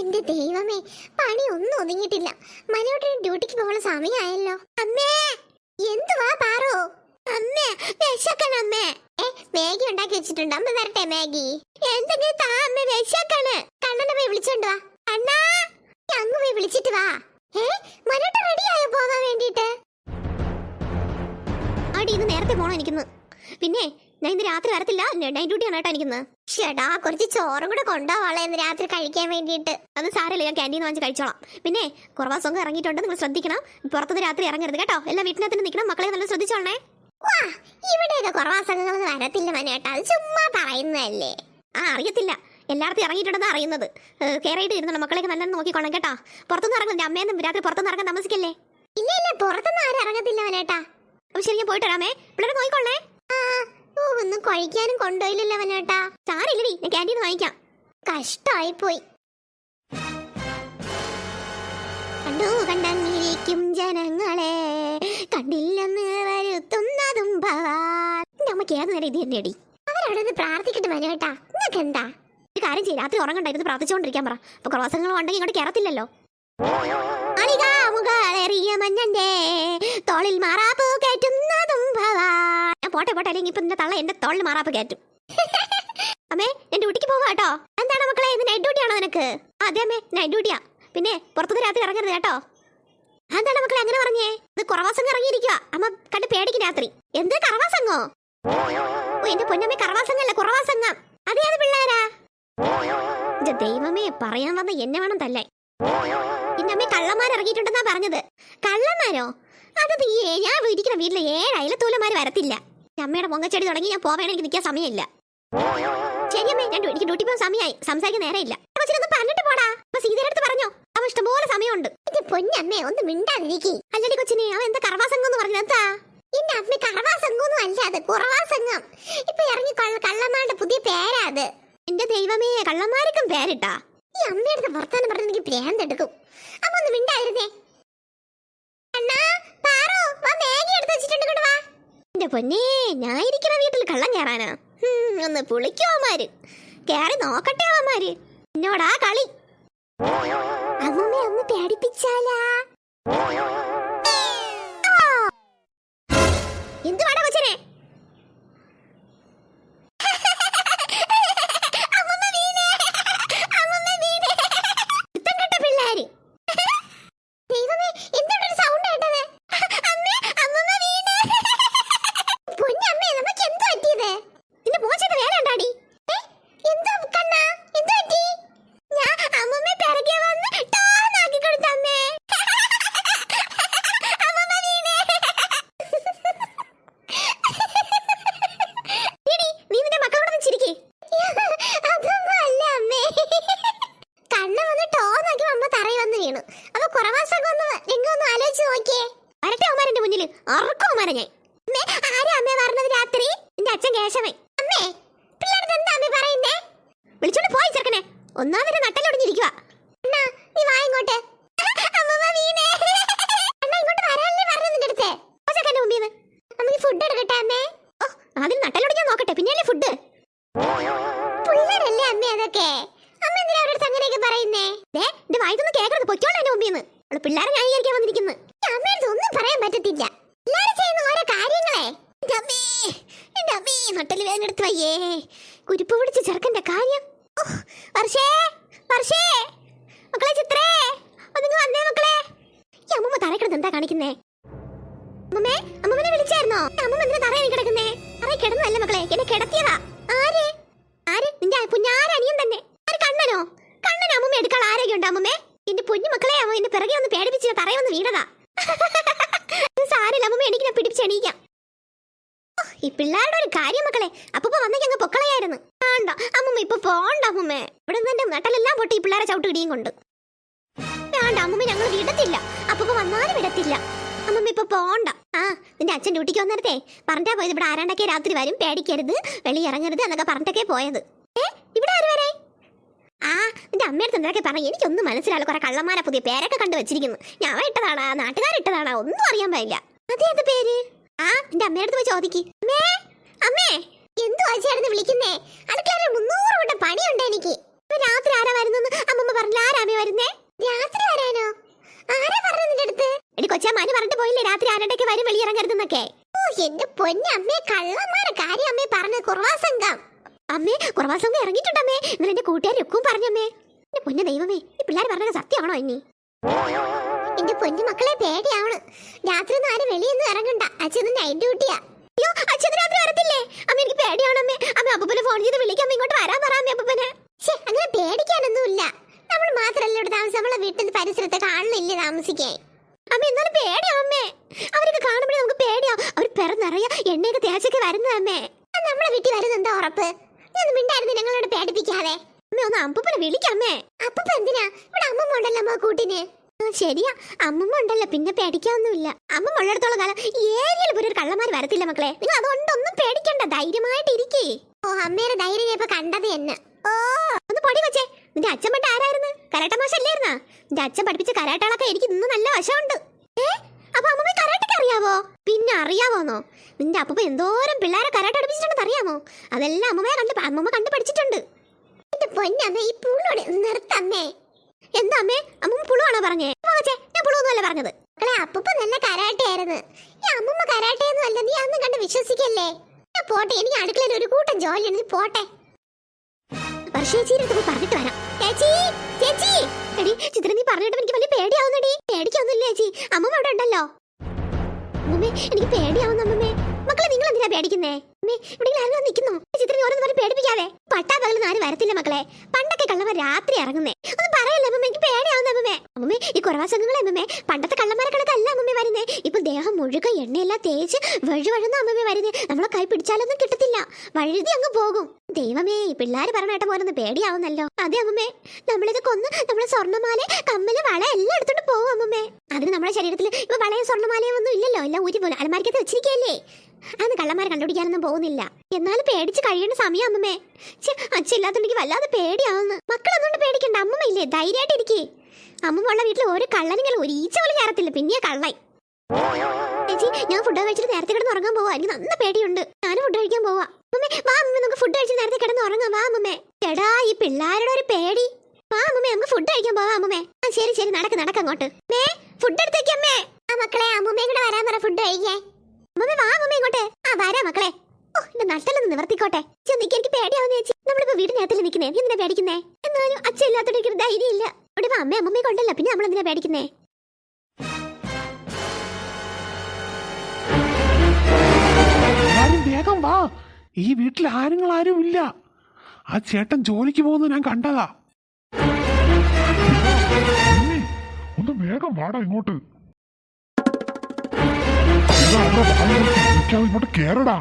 എന്റെ ദൈവമേ പണി ഒന്നും ഒതുങ്ങിയിട്ടില്ല. മനോട്ടിന് ഡ്യൂട്ടിക്ക് പോകുന്ന സമയമായല്ലോ അമ്മേ എന്തുവാ പാറോ? അമ്മേ വിശക്കണം അമ്മേ. ഏ മാഗി ഉണ്ടാക്കി വെച്ചിട്ടുണ്ട്. അമ്മ തരട്ടെ മാഗി. എന്തെങ്കിലും താ അമ്മ വിശക്കാണ്. കണ്ണനെ പോയി വിളിച്ചോണ്ട് വാ. അണ്ണാ അങ്ങ് പോയി വിളിച്ചിട്ട് വാ. ഏ മനോട്ട് റെഡിയായോ പോവാൻ വേണ്ടിട്ട് ആടി ഇത് നേരത്തെ പോണം എനിക്കിന്ന്? പിന്നെ ഞാൻ ഇന്ന് രാത്രി വരത്തില്ല. നൈറ്റ് ഡ്യൂട്ടി ആണ് കേട്ടോ എനിക്കിന്ന്. ഷെടാ കുറച്ച് ചോറും കൂടെ കൊണ്ടുപോവാളെ ഇന്ന് രാത്രി കഴിക്കാൻ വേണ്ടിയിട്ട്. അത് സാരമില്ല ഞാൻ ക്യാന്റീൻ വാങ്ങിച്ച് കഴിച്ചോളാം. പിന്നെ കുറവാ സോങ് ഇറങ്ങിയിട്ടുണ്ട് നിങ്ങൾ ശ്രദ്ധിക്കണം. പുറത്തുനിന്ന് രാത്രി ഇറങ്ങരുത് കേട്ടോ. എല്ലാം വീട്ടിനകത്ത് നിൽക്കണം മക്കളെ നല്ല ശ്രദ്ധിച്ചോളണേ. വാ ഇവിടെയൊക്കെ കുറവാസംഗങ്ങൾ വരത്തില്ല മനേട്ടാ അത് ചുമ്മാ പറയുന്നതല്ലേ. ആ അറിയത്തില്ല. എല്ലായിടത്തും ഇറങ്ങിയിട്ടുണ്ടെന്ന് അറിയുന്നത്. കയറിയിട്ട് ഇരുന്നുണ്ട് മക്കളെയൊക്കെ നല്ല നോക്കിക്കോണം കേട്ടോ. പുറത്തുനിന്ന് ഇറങ്ങുന്നില്ല അമ്മയെന്ന് രാത്രി പുറത്തുനിന്ന് ഇറങ്ങാൻ താമസിക്കല്ലേ? ഇല്ല ഇല്ല പുറത്തുനിന്ന് ആരും ഇറങ്ങത്തില്ല മനേട്ടാ അപ്പൊ ശരി ഞാൻ പോയിട്ട് വരാമേ. പിള്ളേരെ നോക്കിക്കോളേ ഓ ഒന്നും കഴിക്കാനും കൊണ്ടുപോയില്ലല്ലോ അവനേട്ടാ സാറില്ലേ ഞാൻ ക്യാന്റീൻ വാങ്ങിക്കാം. കഷ്ടായി പോയി കണ്ടു കണ്ടങ്ങിരിക്കും ജനങ്ങളെ. കണ്ടില്ലെന്ന് വരുത്തുന്നതും ഭവാൻ. അമ്മയ്ക്ക് ഏത് നേരം ഇത് തന്നെയടി? അവരവിടെ നിന്ന് പ്രാർത്ഥിക്കട്ടെ മനേട്ടാ നിങ്ങൾക്ക് എന്താ ഒരു കാര്യം ചെയ്യും രാത്രി ഉറങ്ങണ്ട ഇരുന്ന് പ്രാർത്ഥിച്ചുകൊണ്ടിരിക്കാൻ പറ. അപ്പൊ ക്രോസങ്ങൾ ഉണ്ടെങ്കിൽ ഇങ്ങോട്ട് കയറത്തില്ലല്ലോ അണികാമുകളേറിയ മഞ്ഞന്റെ തോളിൽ മാറാപ്പൂ കയറ്റുന്ന പോട്ടെ പോട്ടെ അല്ലെങ്കിൽ ഇപ്പൊ നിന്റെ തള്ള എന്റെ തോളിൽ മാറാപ്പ് കയറ്റും. അമ്മേ ഞാൻ ഡ്യൂട്ടിക്ക് പോവാ കേട്ടോ. എന്താണ് മക്കളെ ഇത് നൈറ്റ് ഡ്യൂട്ടി ആണോ നിനക്ക്? അതെ അമ്മേ നൈറ്റ് ഡ്യൂട്ടിയാ പിന്നെ പുറത്തുനിന്ന് രാത്രി ഇറങ്ങരുത് കേട്ടോ. എന്താണ് മക്കളെ അങ്ങനെ പറഞ്ഞേ? ഇത് കുറവാസംഗം ഇറങ്ങിയിരിക്കുക അമ്മ കണ്ട് പേടിക്ക് രാത്രി. എന്ത് കറവാസംഗോ ഓ എന്റെ പൊന്നമ്മേ കറവാസംഗല്ല കുറവാസംഗം അതെ അത് പിള്ളേരാ. ദൈവമേ പറയാൻ വന്ന എന്നെ വേണം തല്ലേ എന്റെ അമ്മ കള്ളന്മാർ ഇറങ്ങിയിട്ടുണ്ടെന്നാ പറഞ്ഞത്. കള്ളന്മാരോ? അത് ഞാൻ ഇരിക്കുന്ന വീട്ടിലെ ഏഴ് അയലത്തൂലന്മാര് വരത്തില്ല. അമ്മയുടെ പൊങ്ങച്ചെടി തുടങ്ങി ഞാൻ പോവേണ്ട എനിക്ക് നിൽക്കാൻ സമയമില്ല. ശരിയമ്മേ ഞാൻ എനിക്ക് ഡ്യൂട്ടി പോകാൻ സമയമായി സംസാരിക്കാൻ നേരമില്ല. കൊച്ചിനൊന്ന് പറഞ്ഞിട്ട് പോടാ. അപ്പൊ സീതയുടെ അടുത്ത് പറഞ്ഞോ. അവ ഇഷ്ടംപോലെ സമയമുണ്ട്. ഇത് പൊന്നമ്മേ ഒന്ന് മിണ്ടാതിരിക്കി അല്ലടി കൊച്ചിനെ അവൻ എന്താ കറവാസംഗം എന്ന് പറഞ്ഞത്? എന്താ എന്റെ അമ്മ കറവാസംഗം അല്ല അത്. കുറവാസംഗം ഇപ്പൊ ഇറങ്ങി കള്ളന്മാരുടെ പുതിയ പേരാ അത്. എന്റെ ദൈവമേ കള്ളന്മാർക്കും പേരിട്ടാ? ഈ അമ്മയുടെ വർത്താനം പറഞ്ഞ എനിക്ക് ഭ്രാന്തെടുക്കും അപ്പൊ ഒന്ന് മിണ്ടായിരുന്നേ എന്റെ പൊന്നേ ഞാൻ ഇരിക്കുന്ന വീട്ടിൽ കള്ളം കയറാനാ ഒന്ന് പുളിക്കോ കേറി നോക്കട്ടെ അവന്മാര്. എന്നോടാ കളി. അമ്മമ്മ ഒന്ന് പേടിപ്പിച്ചാലാ എന്തുവാടാ കൊച്ചനെ അമ്മമ്മ വീണേ. അമ്മമ്മ വീണേ. കുരുത്തം കെട്ട പിള്ളേര്. ദൈവമേ, എന്താണ് ഒരു sound കേട്ടത്? അമ്മേ, അമ്മമ്മ വീണേ. പൊന്നമ്മേ, നമുക്ക് എന്ത് പറ്റിയത്? നിന്റെ മോശത്തെ വേല ഉണ്ടാടി? ഏ, എന്തോ കണ്ണാ? എന്ത് പറ്റി? ഞാൻ അമ്മമ്മയെ പിറകെ വന്ന് ടോന്നാക്കി കൊടുത്തു അമ്മേ. അമ്മമ്മ വീണേ. എടി, നീ നിന്റെ മക്കളോടൊന്ന് ചിരിക്ക്. അതൊന്നും അല്ല അമ്മേ. കണ്ണ് വന്ന് ടോന്നാക്കി അമ്മ തറയിൽ വന്ന് വീണു അപ്പൊ കുറവാസൊക്കെ ഒന്ന് രംഗം ഒന്ന് ആലോചിച്ച് നോക്കിയേ വരട്ടെ എന്റെ മുന്നിൽ ഞാൻ. അമ്മേ അമ്മേ പറഞ്ഞത് രാത്രി? അച്ഛൻ കേശവൻ. അമ്മേ പിള്ളേർക്ക് എന്താ അമ്മേ പറയുന്നേ? വിളിച്ചോണ്ട് പോയി ചെറുക്കനെ. ഒന്നാമത് നട്ടലൊടിഞ്ഞിരിക്കുക അണ്ണാ നീ വാ ഇങ്ങോട്ട്. അമ്മമ്മ വീണേ. അണ്ണാ ഇങ്ങോട്ട് വരാനല്ലേ പറഞ്ഞു നിന്റെ അടുത്ത്? ചെറുക്കന്റെ മുമ്പിൽ ഫുഡ് എടുക്കട്ടെ അമ്മേ? ഓ ആദ്യം നട്ടലൊടിഞ്ഞാൽ നോക്കട്ടെ. പിന്നെയല്ലേ ഫുഡ് പിള്ളേരല്ലേ അമ്മേ അതൊക്കെ? അമ്മ എന്തിനാ അവരുടെ അങ്ങനെയൊക്കെ പറയുന്നേ? ദേ എന്റെ വായിക്കൊന്ന് കേൾക്കരുത് പൊയ്ക്കോളൂ എന്റെ മുമ്പിൽ നിന്ന്. പിള്ളേരെ ഞാൻ വന്നിരിക്കുന്നു. അമ്മയുടെ അടുത്ത് ഒന്നും പറയാൻ എല്ലാരും ചെയ്യുന്ന ഓരോ കാര്യങ്ങളെ. ചെറുക്കന്റെ കാര്യം. മക്കളെ മക്കളെ. കാണിക്കുന്നേ? അമ്മമ്മേ വിളിച്ചായിരുന്നോ? അമ്മമ്മ തറയിൽ കിടക്കുന്നേ? കിടത്തിയതാ. ആര്? ആര്? പിറകെ ഒന്ന് വീണതാ. ഇത് സാരില്ല അമ്മമ്മ എനിക്ക് ഞാൻ പിടിപ്പിച്ച് ഓ, ഈ പിള്ളേരുടെ ഒരു കാര്യം മക്കളെ. അപ്പൊ വന്ന ഞങ്ങൾ പൊക്കളയായിരുന്നു. വേണ്ട. അമ്മമ്മ ഇപ്പൊ പോണ്ട അമ്മമ്മേ. ഇവിടെ നിന്ന് എന്റെ നട്ടലെല്ലാം പൊട്ടി ഈ പിള്ളേരെ ചവിട്ട് ഇടിയും കൊണ്ട്. വേണ്ട അമ്മമ്മ ഞങ്ങൾ വിടത്തില്ല. അപ്പൊ വന്നാലും വിടത്തില്ല. അമ്മമ്മ ഇപ്പൊ പോണ്ട. ആ നിന്റെ അച്ഛൻ ഡ്യൂട്ടിക്ക് വന്നിടത്തേ പറഞ്ഞാ പോയത്. ഇവിടെ ആരാണ്ടൊക്കെ രാത്രി വരും പേടിക്കരുത് വെളി ഇറങ്ങരുത് എന്നൊക്കെ പറഞ്ഞിട്ടൊക്കെ പോയത്. ഏ ഇവിടെ എന്റെ അമ്മയുടെ തന്നെ പറഞ്ഞു എനിക്കൊന്നും മനസ്സിലാവില്ല. കുറെ കള്ളന്മാരെ പുതിയ പേരൊക്കെ കണ്ടു വെച്ചിരിക്കുന്നു. ഞാൻ ഇട്ടതാണാ നാട്ടുകാരിട്ടതാണാ ഒന്നും അറിയാൻ പാടില്ല. അതേത് പേര്? ആ എന്റെ അമ്മയുടെ പോയി ചോദിക്ക്. അമ്മേ അമ്മേ എന്തോ ചേർന്ന് വിളിക്കുന്നേ? അതൊക്കെ മുന്നൂറ് കൂട്ടം പണിയുണ്ട് എനിക്ക്. രാത്രി ആരാ വരുന്നു അമ്മമ്മ പറഞ്ഞില്ല? ആരാമേ വരുന്നേ? രാത്രി വരാനോ ആരാ പറഞ്ഞു നിന്റെ അടുത്ത്? എടി കൊച്ചമ്മാന് പറഞ്ഞിട്ട് പോയില്ലേ രാത്രി ആരുടെയൊക്കെ വരും വെളിയിറങ്ങരുതെന്നൊക്കെ ഓ എന്റെ പൊന്നമ്മേ കള്ളന്മാരെ കാര്യം അമ്മേ പറഞ്ഞ കുറവാ സംഘം. അമ്മേ കുറവാ സംഘം ഇറങ്ങിയിട്ടുണ്ടമ്മേ ഇന്നലെ എന്റെ കൂട്ടുകാരൊക്കെ പറഞ്ഞമ്മേ എന്റെ പൊന്നു ദൈവമേ ഈ പിള്ളേർ പറഞ്ഞത് സത്യമാണോ ഇനി? എന്റെ പൊന്നു മക്കളെ പേടിയാവണ്. രാത്രി ഒന്നും ആരും വെളിയൊന്നും ഇറങ്ങണ്ട. അച്ഛനും നൈറ്റ് ഡ്യൂട്ടിയാ അയ്യോ അച്ഛൻ രാത്രി വരത്തില്ലേ? അമ്മ എനിക്ക് പേടിയാണ് അമ്മേ. അമ്മ അപ്പനെ ഫോൺ ചെയ്ത് വിളിക്കാം ഇങ്ങോട്ട് വരാൻ പറ അമ്മ അപ്പൂപ്പനെ. ശ്ശേ, അങ്ങനെ പേടിക്കാനൊന്നുമില്ല. നമ്മൾ മാത്രമല്ല ഇവിടെ താമസം നമ്മളെ വീട്ടിൽ പരിസരത്തെ ആളില്ലേ താമസിക്കാൻ? അമ്മ എന്നാലും പേടിയാ അമ്മേ. അവരൊക്കെ കാണുമ്പോഴേ നമുക്ക് പേടിയാ അവർ പിറന്നറിയാ എണ്ണയൊക്കെ തേച്ചൊക്കെ വരുന്നത് അമ്മേ. നമ്മളെ വീട്ടിൽ വരുന്നെന്താ ഉറപ്പ്? ഞാൻ മിണ്ടായിരുന്നു ഞങ്ങളോട് പേടിപ്പിക്കാതെ. അമ്മ ഒന്ന് അപ്പൂപ്പനെ വിളിക്കാമേ അപ്പൂപ്പ എന്തിനാ? ഇവിടെ അമ്മമ്മ ഉണ്ടല്ലോ അമ്മ കൂട്ടിന്. ശരിയാ. അമ്മമ്മ ഉണ്ടല്ലോ പിന്നെ പേടിക്കാനൊന്നുമില്ല. അമ്മമ്മ ഉള്ളിടത്തോളം കാലം ഏരിയയിൽ പോലും ഒരു കള്ളന്മാർ വരത്തില്ല മക്കളെ. നിങ്ങൾ അതുകൊണ്ടൊന്നും പേടിക്കണ്ട ധൈര്യമായിട്ട് ഇരിക്കേ. ഓ അമ്മയുടെ ധൈര്യം ഇപ്പൊ കണ്ടത് എന്നെ. ഓ ഒന്ന് പൊടി വെച്ചേ. നിന്റെ അച്ഛൻ പണ്ട് ആരായിരുന്നു? കരാട്ട മാഷല്ലായിരുന്നാ? നിന്റെ അച്ഛൻ പഠിപ്പിച്ച കരാട്ടകളൊക്കെ എനിക്ക് ഇന്ന് നല്ല വശമുണ്ട്. ഏ? അപ്പൊ അമ്മമ്മ കരാട്ടൊക്കെ അറിയാവോ? പിന്നെ അറിയാവോന്നോ? നിന്റെ അപ്പൂപ്പ എന്തോരം പിള്ളേരെ കരാട്ട പഠിപ്പിച്ചിട്ടുണ്ടെന്ന് അറിയാമോ? അതെല്ലാം അമ്മമ്മയെ കണ്ട് അമ്മമ്മ കണ്ട് പഠിച്ചിട്ടുണ്ട് എന്റെ പൊന്നമ്മേ ഈ പുള്ളോട് നിർത്തമ്മേ. എന്താ അമ്മേ? അമ്മ പുളുവാണോ പറഞ്ഞേ? ഞാൻ പുളുവൊന്നുമല്ല പറഞ്ഞത്. മക്കളെ അപ്പൂപ്പ നല്ല കരാട്ടയായിരുന്നു. ഈ അമ്മമ്മ കരാട്ടയൊന്നും അല്ല നീ അന്നും കണ്ട് വിശ്വസിക്കല്ലേ? പോട്ടെ എനിക്ക് അടുക്കളയിൽ ഒരു കൂട്ടം ജോലിയാണ് നീ പോട്ടെ. വർഷേച്ചിയുടെ പോയി പറഞ്ഞിട്ട് വരാം. ചേച്ചി ചേച്ചി! എടി ചിത്ര നീ പറഞ്ഞിട്ട് എനിക്ക് വലിയ പേടിയാവുന്നടി പേടിക്കൊന്നുമില്ല ചേച്ചി. അമ്മമ്മ അവിടെ ഉണ്ടല്ലോ. അമ്മമ്മേ എനിക്ക് പേടിയാവുന്നു അമ്മമ്മേ. മക്കളെ നിങ്ങൾ എന്തിനാ പേടിക്കുന്നേ? അമ്മേ ഇവിടെ ആരും നിൽക്കുന്നു? ചിത്ര നീ ഓരോന്ന് പറഞ്ഞ് പേടിപ്പിക്കാതെ. പട്ടാ പകലൊന്നും ആരും വരത്തില്ല മക്കളെ. പണ്ടൊക്കെ കള്ളവർ രാത്രി ഇറങ്ങുന്നേ. ഒന്നും പറയല്ലേ അമ്മമ്മ എനിക്ക് പേടിയാവുന്ന അമ്മമ്മേ. അമ്മമ്മേ ഈ കുറവാ സംഘങ്ങളെ അമ്മമ്മേ. പണ്ടത്തെ കള്ളന്മാരെ കണക്കല്ല അമ്മമ്മേ വരുന്നേ. ഇപ്പൊ ദേഹം മുഴുക എണ്ണയെല്ലാം തേച്ച് വഴു വഴുന്ന അമ്മമ്മേ വരുന്നേ. നമ്മളെ കൈ പിടിച്ചാലൊന്നും കിട്ടത്തില്ല. വഴുതി അങ്ങ് പോകും. ദൈവമേ ഈ പിള്ളേര് പറഞ്ഞിട്ട് പോലൊന്ന് പേടിയാവുന്നല്ലോ. അതെ അമ്മമ്മേ നമ്മളിത് കൊന്ന് നമ്മളെ സ്വർണമാല കമ്മൽ വള എല്ലാം എടുത്തോണ്ട് പോകും അമ്മമ്മേ. അതിന് നമ്മുടെ ശരീരത്തിൽ ഇപ്പൊ വളയും സ്വർണമാലയും ഒന്നും ഇല്ലല്ലോ. എല്ലാം ഊരി പോലെ അലമാരിക്കത്ത് വെച്ചിരിക്കല്ലേ അന്ന് കള്ളന്മാരെ കണ്ടുപിടിക്കാനൊന്നും പോകുന്നില്ല. എന്നാലും പേടിച്ച് കഴിയേണ്ട സമയം അമ്മമ്മേ. ഛെ, അച്ഛനില്ലാത്തോണ്ടെങ്കിൽ വല്ലാതെ പേടിയാവുന്നു. മക്കളൊന്നുകൊണ്ട് പേടിക്കണ്ട അമ്മമ്മയില്ലേ ധൈര്യമായിട്ട് ഇരിക്കേ. അമ്മമ്മ വീട്ടിൽ ഒരു കള്ളനിങ്ങനെ ഒരു ഈച്ച പോലും കയറത്തില്ല പിന്നെ കള്ളായി ചേച്ചി ഞാൻ ഫുഡ് കഴിച്ചിട്ട് നേരത്തെ കിടന്ന് ഉറങ്ങാൻ പോവാ എനിക്ക് നല്ല പേടിയുണ്ട്. ഞാൻ ഫുഡ് കഴിക്കാൻ പോവാ. അമ്മേ വാ അമ്മ നമുക്ക് ഫുഡ് കഴിച്ച് നേരത്തെ കിടന്ന് ഉറങ്ങാം വാ അമ്മേ എടാ ഈ പിള്ളേരുടെ ഒരു പേടി. വാ അമ്മേ നമുക്ക് ഫുഡ് കഴിക്കാൻ പോവാ അമ്മേ ആ ശരി ശരി നടക്ക് നടക്ക് അങ്ങോട്ട്. മേ ഫുഡ് എടുത്തേക്ക് അമ്മേ. ആ മക്കളെ അമ്മമ്മയും കൂടെ വരാൻ പറ ഫുഡ് കഴിക്കാൻ. അമ്മേ വാ അമ്മേ ഇങ്ങോട്ട്. ആ വരാ മക്കളെ. നിവർത്തിക്കോട്ടെ. എനിക്ക് നിൽക്കുന്നേ പേടിക്കുന്നേ? എന്നാലും അച്ഛൻ ഇല്ലാത്തോണ്ട് ഒരു ധൈര്യം ഇല്ല ഇവിടെ ഇപ്പൊ അമ്മയും അമ്മമ്മയും പിന്നെ നമ്മൾ എന്തിനാ പേടിക്കുന്നേ വേഗം വാ. ഈ വീട്ടിൽ ആരുങ്ങൾ ആരും ഇല്ല. ആ ചേട്ടൻ ജോലിക്ക് പോകുന്നത് ഞാൻ കണ്ടതാ. ഒന്ന് വേഗം വാടാ ഇങ്ങോട്ട്. ഇങ്ങോട്ട് കേറടാ.